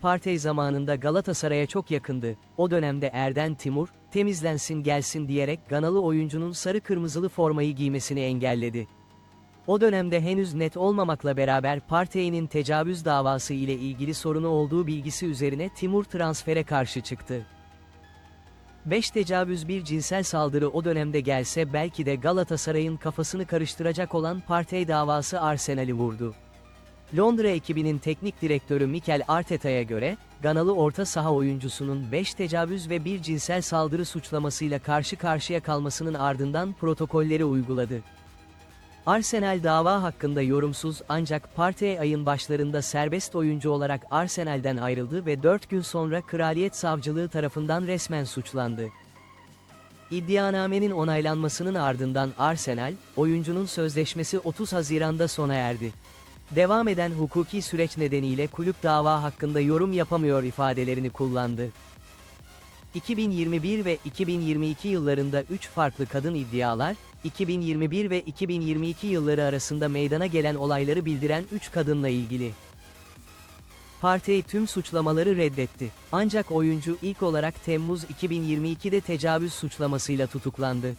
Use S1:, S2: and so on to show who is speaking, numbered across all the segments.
S1: Partey zamanında Galatasaray'a çok yakındı. O dönemde Erden Timur, temizlensin gelsin diyerek Ganalı oyuncunun sarı kırmızılı formayı giymesini engelledi. O dönemde henüz net olmamakla beraber Partey'in tecavüz davası ile ilgili sorunu olduğu bilgisi üzerine Timur transfere karşı çıktı. 5 tecavüz bir cinsel saldırı o dönemde gelse belki de Galatasaray'ın kafasını karıştıracak olan Partey davası Arsenal'i vurdu. Londra ekibinin teknik direktörü Mikel Arteta'ya göre, Ganalı orta saha oyuncusunun 5 tecavüz ve bir cinsel saldırı suçlamasıyla karşı karşıya kalmasının ardından protokolleri uyguladı. Arsenal dava hakkında yorumsuz ancak Partey ayın başlarında serbest oyuncu olarak Arsenal'den ayrıldı ve 4 gün sonra Kraliyet Savcılığı tarafından resmen suçlandı. İddianamenin onaylanmasının ardından Arsenal, oyuncunun sözleşmesi 30 Haziran'da sona erdi. Devam eden hukuki süreç nedeniyle kulüp dava hakkında yorum yapamıyor ifadelerini kullandı. 2021 ve 2022 yıllarında 3 farklı kadın iddialar, 2021 ve 2022 yılları arasında meydana gelen olayları bildiren 3 kadınla ilgili. Partey tüm suçlamaları reddetti. Ancak oyuncu ilk olarak Temmuz 2022'de tecavüz suçlamasıyla tutuklandı.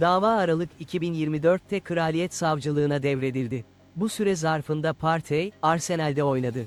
S1: Dava Aralık 2024'te Kraliyet Savcılığına devredildi. Bu süre zarfında Partey, Arsenal'de oynadı.